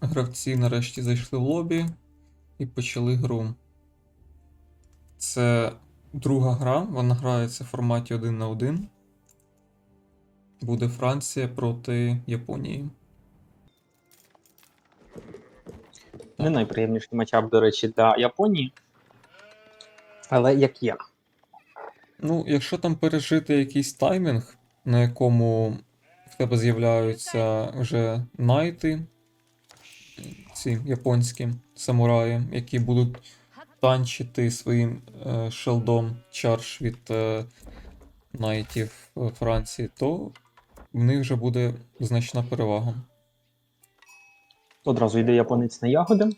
гравці нарешті зайшли в лобі і почали гру. Це друга гра, вона грається в форматі 1 на 1. Буде Франція проти Японії. Не найприємніший матчап, до речі, для Японії. Але як я. Ну, якщо там пережити якийсь таймінг, на якому в тебе з'являються вже найти, ці японські самураї, які будуть танчити своїм е, шелдом чардж від е, найтів е, Франції, то в них вже буде значна перевага. Одразу йде японець на ягоди.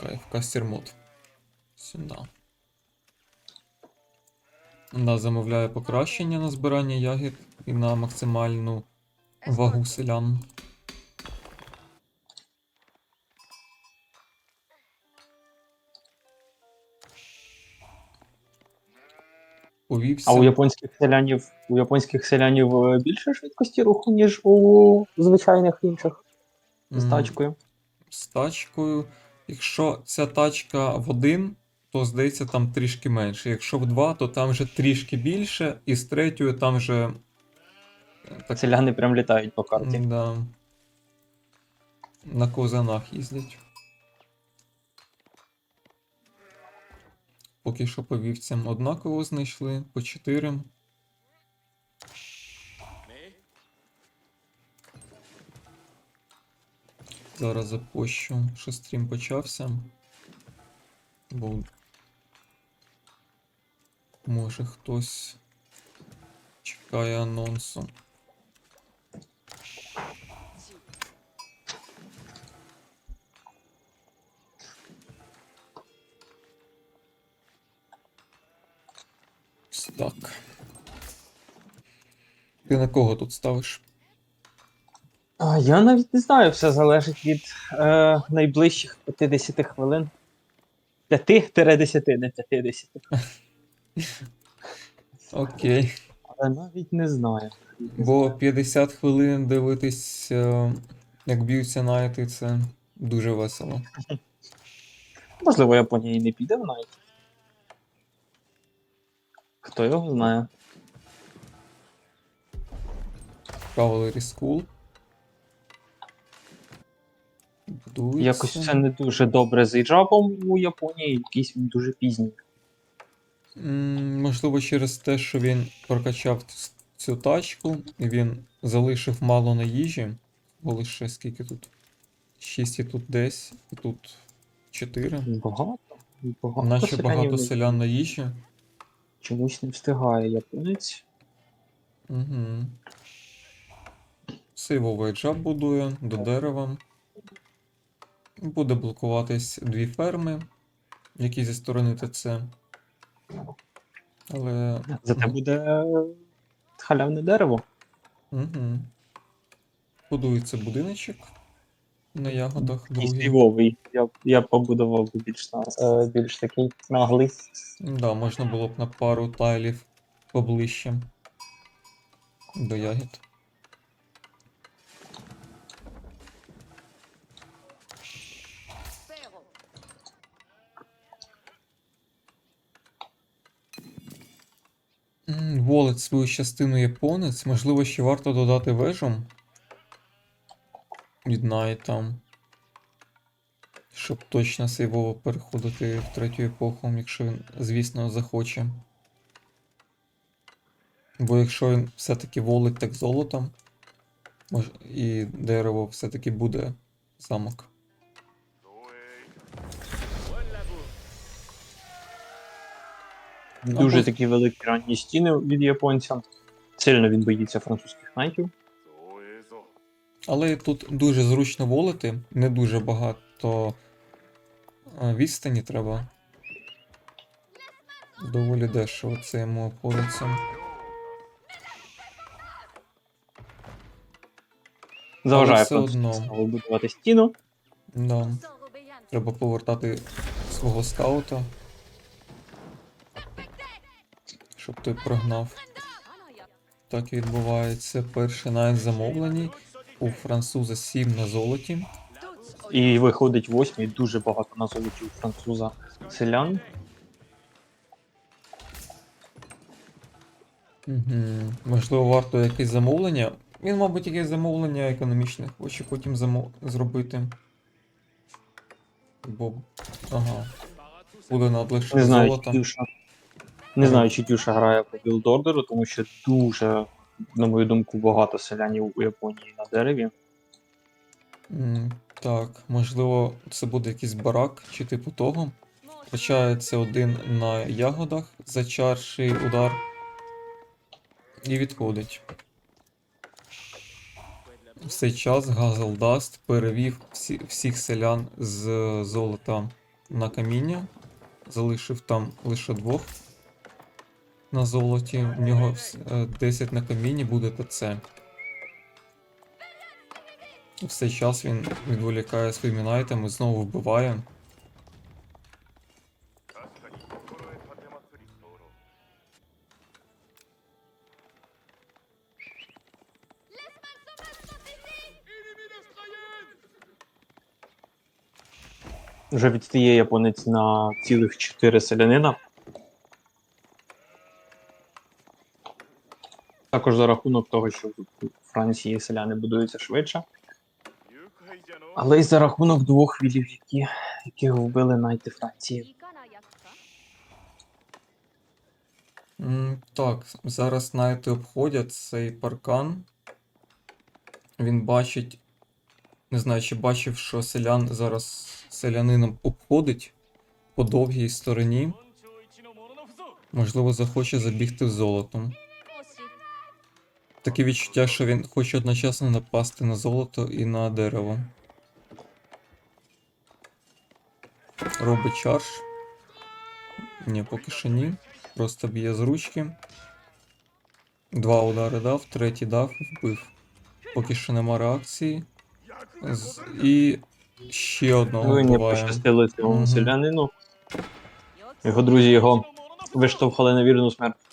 Кайф, кастер мод. Сюди. Да, замовляє покращення на збирання ягід і на максимальну вагу селян. Повівся. А у японських селянів у японських селянів е, більше швидкості руху, ніж у звичайних інших з тачкою. з тачкою. Якщо ця тачка в один, то здається там трішки менше. Якщо в два, то там вже трішки більше, і з третьою там вже. е, Так, Селяни прям літають по карті. да, на козанах їздять. Поки що по вівцям однаково знайшли, по 4. Зараз запущу, що стрім почався. Бо може хтось чекає анонсу. Ти на кого тут ставиш? А, я навіть не знаю, все залежить від е, найближчих 50 хвилин. 5-10, не 50. Окей. Але навіть не знаю. Бо 50 хвилин дивитись, е, як б'ються найти, це дуже весело. Можливо, Японія і не піде в найт. Хто його знає? Cavalry School. Будується. Якось все не дуже добре з іджабом у Японії, якийсь він дуже пізній. М, Можливо, через те, що він прокачав ц- цю тачку, і він залишив мало на їжі. Бо лише скільки тут? 6 і тут десь, і тут 4. Багато. Багато Наче селянів багато не- селян на їжі. Чомусь не встигає японець. Угу. Сейвовий джаб будує до дерева. Буде блокуватись дві ферми, які зі сторони ТЦ. Але. Зате буде халявне дерево. Угу. Будується будиночок на ягодах. І співовий. Я, я побудував більш, на, е, більш такий наглий. Да, можна було б на пару тайлів поближче до ягід. Волить свою частину японець. Можливо, ще варто додати вежу. Від Найта. Щоб точно сейвово переходити в третю епоху, якщо він, звісно, захоче. Бо якщо він все-таки волить так золотом, і дерево все-таки буде замок. Дуже такі великі ранні стіни від японця. Сильно він боїться французьких найтів. Але тут дуже зручно волити, не дуже багато відстані треба. Доволі дешево це йому обходиться. Заважає все одно. будувати стіну. Да. Треба повертати свого скаута. Щоб той прогнав. Так і відбувається. Перший навіть замовлений. у француза 7 на золоті. І виходить восьмий, дуже багато на золоті у француза селян. Угу. Можливо, варто якесь замовлення. Він, мабуть, якесь замовлення економічне хоче потім замо... зробити. Бо. Ага. Буде знаю, золота. Тюша. Не знаю, чи Тюша грає по білдордеру, тому що дуже, на мою думку, багато селянів у Японії на дереві. Так, можливо, це буде якийсь барак чи типу того. Втрачається один на ягодах, зачарший удар. І відходить. В цей час Газелдаст перевів всі, всіх селян з золота на каміння. Залишив там лише двох на золоті, у нього 10 е, на камінні буде ТЦ. Все час він відволікає своїми найтами, знову вбиває. Вже відстає японець на цілих 4 селянина. Також за рахунок того, що в Франції селяни будуються швидше. Але й за рахунок двох вілів, які, яких вбили найти Франції. Так, зараз найти обходять цей паркан. Він бачить. Не знаю, чи бачив, що селян зараз селянином обходить по довгій стороні. Можливо, захоче забігти в золотом. Таке відчуття, що він хоче одночасно напасти на золото і на дерево. Робить чарж. Ні, поки що ні. Просто б'є з ручки. Два удари дав, третій дав, вбив. Поки що нема реакції. З- І ще одного Ну пощастило цьому Мгм. селянину. Його друзі його виштовхали на вірну смерть.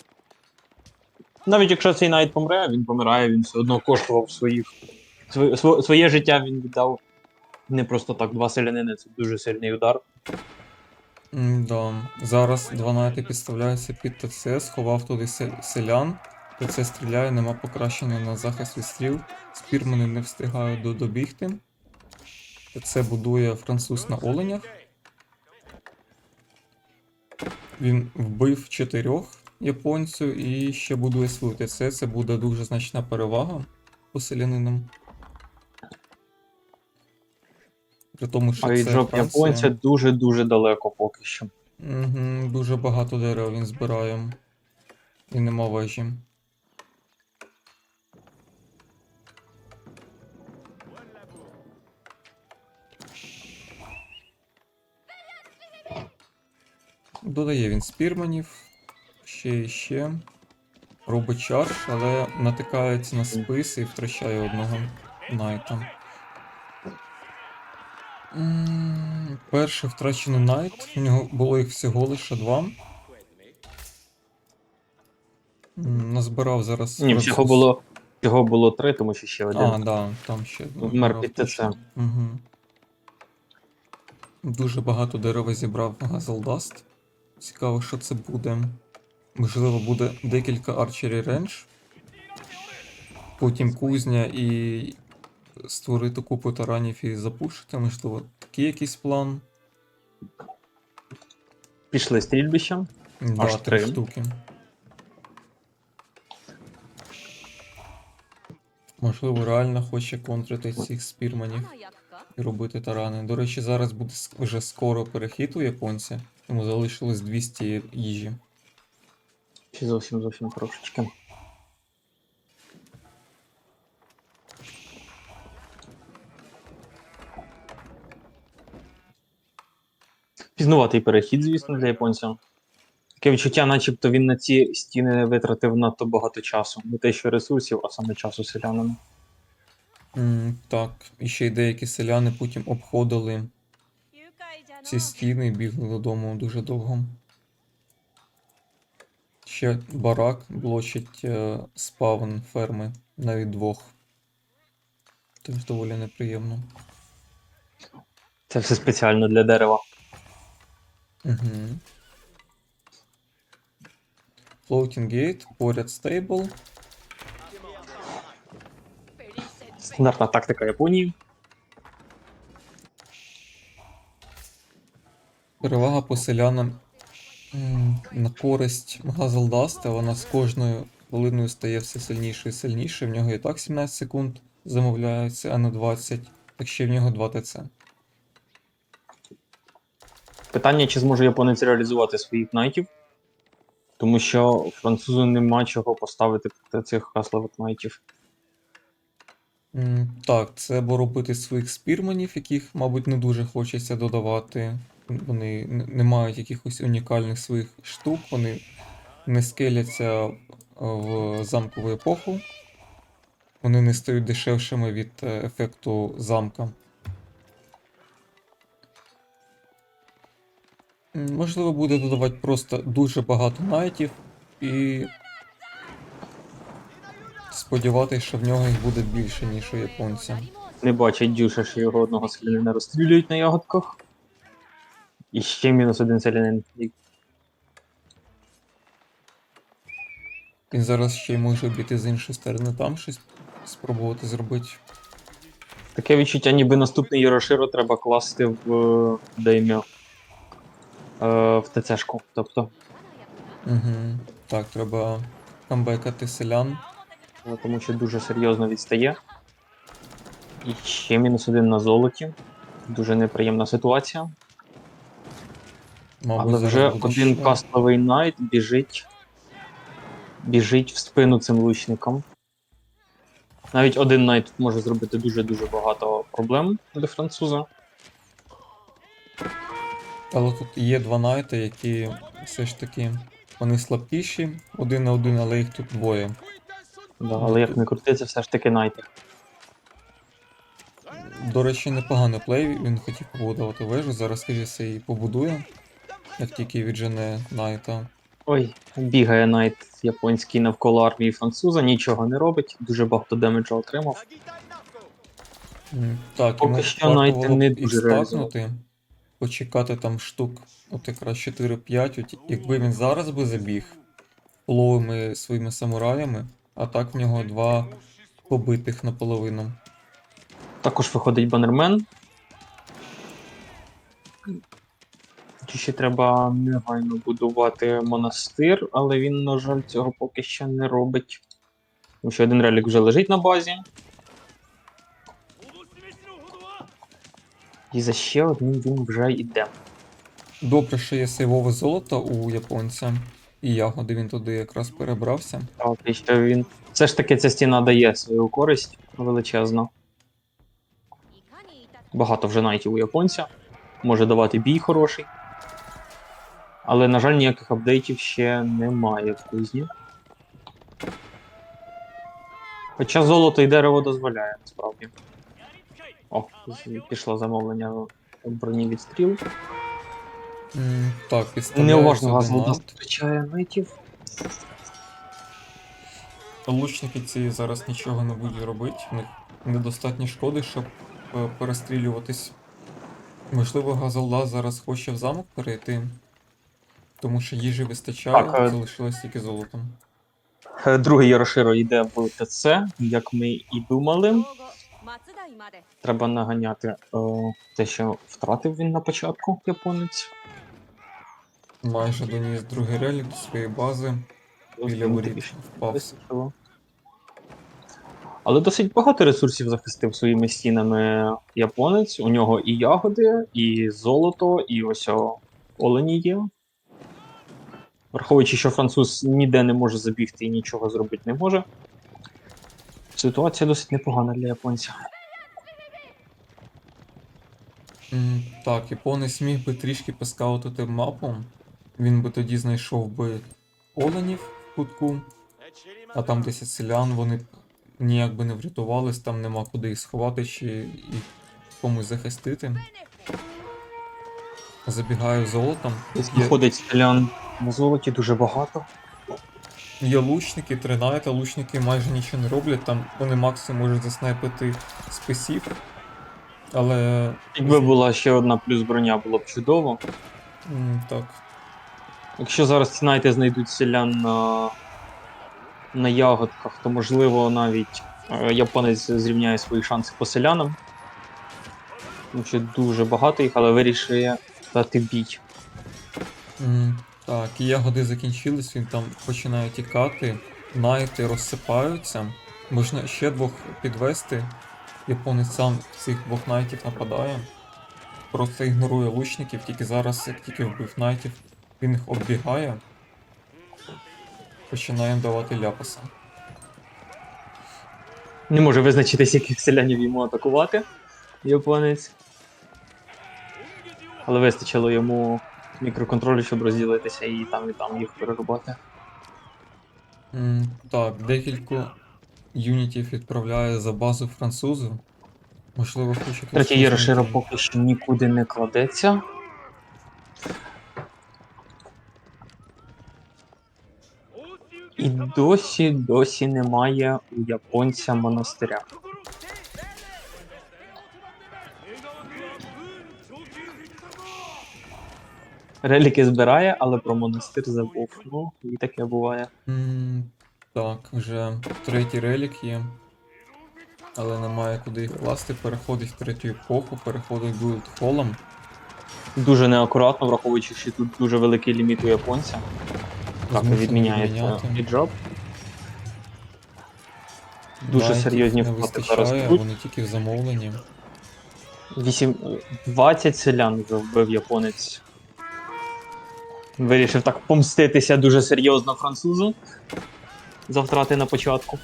Навіть якщо цей найт помре, він помирає, він все одно коштував своїх. Своє, своє життя він віддав. Не просто так, два селянини це дуже сильний удар. Да. Зараз два найти підставляються під ТЦ, сховав туди се- селян. ТЦ стріляє, нема покращення на захист від. Спірмани не встигають до- добігти. ТЦ будує француз на оленях. Він вбив чотирьох японців і ще будує свою ТЦ. Це буде дуже значна перевага по селянинам. При тому, що А це Франція. японця дуже-дуже далеко поки що. Угу, дуже багато дерев він збирає. І нема вежі. Додає він спірманів. Ще і ще. Робить чарж, але натикається на спис і втрачає одного найта. Перший втрачений найт. У нього було їх всього лише два. Назбирав зараз. Ні, всього було, всього було три, тому що ще один. А, да, там ще. Вмер під ТЦ. Угу. Дуже багато дерева зібрав Газелдаст. Цікаво, що це буде. Можливо, буде декілька арчері рендж. Потім кузня і створити купу таранів і запушити. Можливо, такий якийсь план. Пішли стрільбищем. Да, Аж три штуки. Можливо, реально хоче контрити цих спірманів і робити тарани. До речі, зараз буде вже скоро перехід у японця, тому залишилось 200 їжі. Чи зовсім зовсім трошечки. Пізнуватий перехід, звісно, для японця. Таке відчуття, начебто він на ці стіни витратив надто багато часу. Не те, що ресурсів, а саме часу селянина. М, так, і ще й деякі селяни потім обходили ці стіни і бігли додому дуже довго. Ще барак блочить е, спавн ферми навіть двох. Теж доволі неприємно. Це все спеціально для дерева. Угу. Floating Gate, поряд стейбл. Стандартна тактика Японії. Перевага по селянам на користь Газелдаста, вона з кожною хвилиною стає все сильніше і сильніше. В нього і так 17 секунд замовляється, а не 20. Так ще в нього 2 ТЦ. Питання, чи зможе японець реалізувати своїх найтів. Тому що французу нема чого поставити цих хаслових найтів. Так, це або робити своїх спірманів, яких, мабуть, не дуже хочеться додавати. Вони не мають якихось унікальних своїх штук, вони не скеляться в замкову епоху. Вони не стають дешевшими від е, ефекту замка. Можливо, буде додавати просто дуже багато найтів і сподіватися, що в нього їх буде більше, ніж у японця. Не бачить Дюша, що його одного селянина розстрілюють на ягодках. І ще мінус один селянин. Він зараз ще й може обійти з іншої сторони там щось спробувати зробити. Таке відчуття, ніби наступний Яроширо треба класти в е, Е, в ТЦшку. Тобто, Угу. Так, треба камбекати селян. Тому що дуже серйозно відстає. І ще мінус один на золоті. Дуже неприємна ситуація. Мабуть, Але вже один кастовий найт біжить. Біжить в спину цим лучникам. Навіть один найт може зробити дуже-дуже багато проблем для француза. Але тут є два найти, які все ж таки вони слабкіші, один на один, але їх тут двоє. Да, але як не крути, це все ж таки найти. До речі, непоганий плей, він хотів побудувати вежу, зараз скажіться і побудує, як тільки віджене найта. Ой, бігає найт японський навколо армії француза, нічого не робить, дуже багато демеджа отримав. М, Так, Поки йому що варто найти було б не і дуже стакнути, почекати там штук, от якраз 4-5, от якби він зараз би забіг половими своїми самураями, а так в нього два побитих наполовину. Також виходить банермен. Чи ще треба негайно будувати монастир, але він, на жаль, цього поки що не робить. Тому що один релік вже лежить на базі. І за ще одним він вже йде. Добре, що є сейвове золото у японця, і ягоди він туди якраз перебрався. Що він. Все ж таки ця стіна дає свою користь величезно. Багато вже найтів у японця. Може давати бій хороший. Але, на жаль, ніяких апдейтів ще немає в кузні. Хоча золото і дерево дозволяє, насправді. О, пішло замовлення броні від стріл. М, Так, підставляю Неуважно газу найт. втрачає найтів. Лучники ці зараз нічого не будуть робити, в них недостатньо шкоди, щоб е, перестрілюватись. Можливо, Газалда зараз хоче в замок перейти, тому що їжі вистачає, Так, е, залишилось тільки золотом. Е, Другий Яроширо йде в ТЦ, як ми і думали. Треба наганяти е, те, що втратив він на початку японець. Майже доніс другий релік до своєї бази, біля воріт впав. вистачило. Але досить багато ресурсів захистив своїми стінами японець. У нього і ягоди, і золото, і ось о, олені є. Враховуючи, що француз ніде не може забігти і нічого зробити не може. Ситуація досить непогана для японця. М, Так, японець міг би трішки поскаутити мапу. Він би тоді знайшов би оленів в кутку, а там 10 селян, вони б ніяк би не врятувались, там нема куди їх сховати чи їх комусь захистити. Забігаю золотом. Виходить селян на золоті дуже багато. Є лучники, тринайта, лучники майже нічого не роблять, там вони максимум можуть заснайпити списів. Але. Якби була ще одна плюс броня, було б чудово. Так. Якщо зараз ці знайдуть селян на, на ягодках, то можливо навіть е, японець зрівняє свої шанси по селянам. Тому що дуже багато їх, але вирішує дати бій. М, Так, і ягоди закінчились, він там починає тікати, найти розсипаються. Можна ще двох підвести. Японець сам цих двох найтів нападає. Просто ігнорує лучників, тільки зараз, як тільки вбив найтів, він їх оббігає. Починає давати ляпаса. Не може визначитись, яких селянів йому атакувати, японець. Але вистачило йому мікроконтролю, щоб розділитися і там, і там їх перерубати. М, Так, декілька юнітів відправляє за базу французу. Можливо, хоче якось Третій Єроширо знайти. поки що нікуди не кладеться. І досі, досі немає у японця монастиря. Реліки збирає, але про монастир забув. Ну, і таке буває. М, Так, вже третій релік є. Але немає куди їх класти. Переходить в третю епоху, переходить Guild Холлом. Дуже неакуратно, враховуючи, що тут дуже великий ліміт у японця. Так, Змушений відміняється. Дуже Найтів серйозні не втрати вистачає, зараз тут. вони тільки в замовленні. 8... 20 селян вже вбив японець. Вирішив так помститися дуже серйозно французу. За втрати на початку.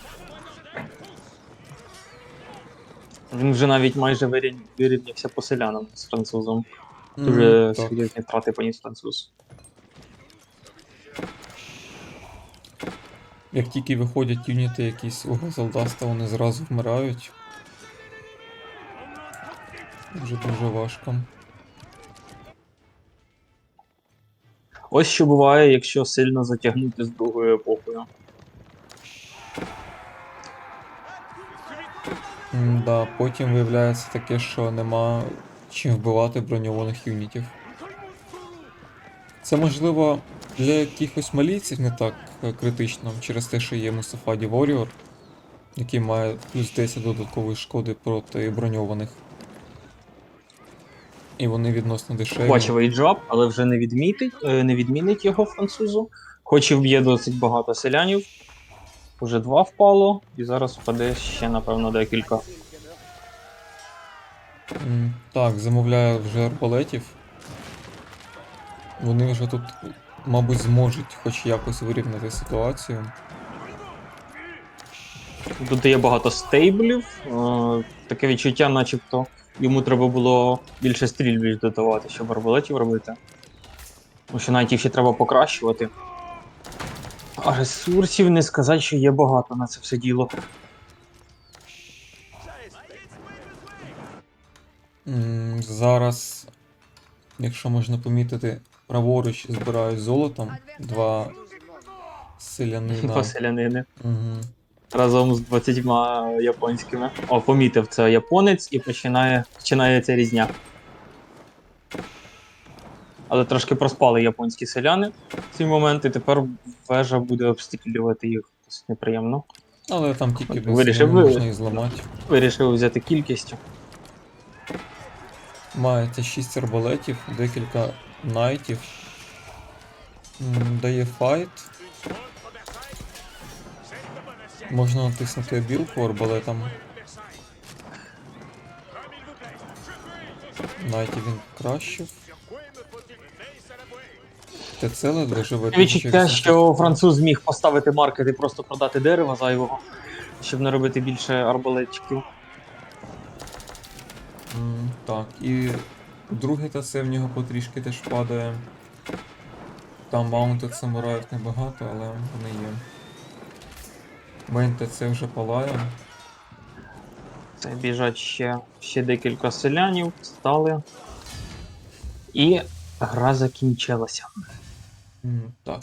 Він вже навіть майже вирів- вирівнявся по селянам з французом. Дуже М, так. серйозні втрати поніс француз. Як тільки виходять юніти якісь у Газалдаста, вони зразу вмирають. Дуже дуже важко. Ось що буває, якщо сильно затягнути з другою епохою. М, Да, потім виявляється таке, що нема чим вбивати броньованих юнітів. Це можливо для якихось малійців не так критично, через те, що є Мустафаді Warrior, який має плюс 10 додаткової шкоди проти броньованих. І вони відносно дешеві. Бачив джаб, але вже не відмітить, е, не відмінить його французу. Хоч і вб'є досить багато селянів. Уже два впало, і зараз впаде ще, напевно, декілька. Так, замовляю вже арбалетів. Вони вже тут, мабуть, зможуть хоч якось вирівняти ситуацію. Тут є багато стейблів. Таке відчуття, начебто йому треба було більше стрільбів додавати, щоб арбалетів робити. Тому що навіть їх ще треба покращувати. А ресурсів не сказати, що є багато на це все діло. Зараз, якщо можна помітити, праворуч збирають золотом два селянина. Два селянини. Угу. разом з 20 японськими. О, помітив це японець і починає, починається різня. Але трошки проспали японські селяни в цей момент, і тепер вежа буде обстрілювати їх досить неприємно. Але там тільки вирішив можна і зламати. Вирішив взяти кількістю. Маєте 6 арбалетів, декілька найтів. Дає файт. Можна натиснути обілку арбалетом. Найтів він кращив. ТЦ ледве живе. Відчуття, 1800. що француз зміг поставити маркет і просто продати дерева зайвого, щоб не робити більше арбалетчиків. М, Так, і друге це в нього потрішки теж падає. Там маунтед самураїв небагато, але вони є. Мейн ТЦ вже палає. Це біжать ще, ще декілька селянів, стали. І гра закінчилася. Так.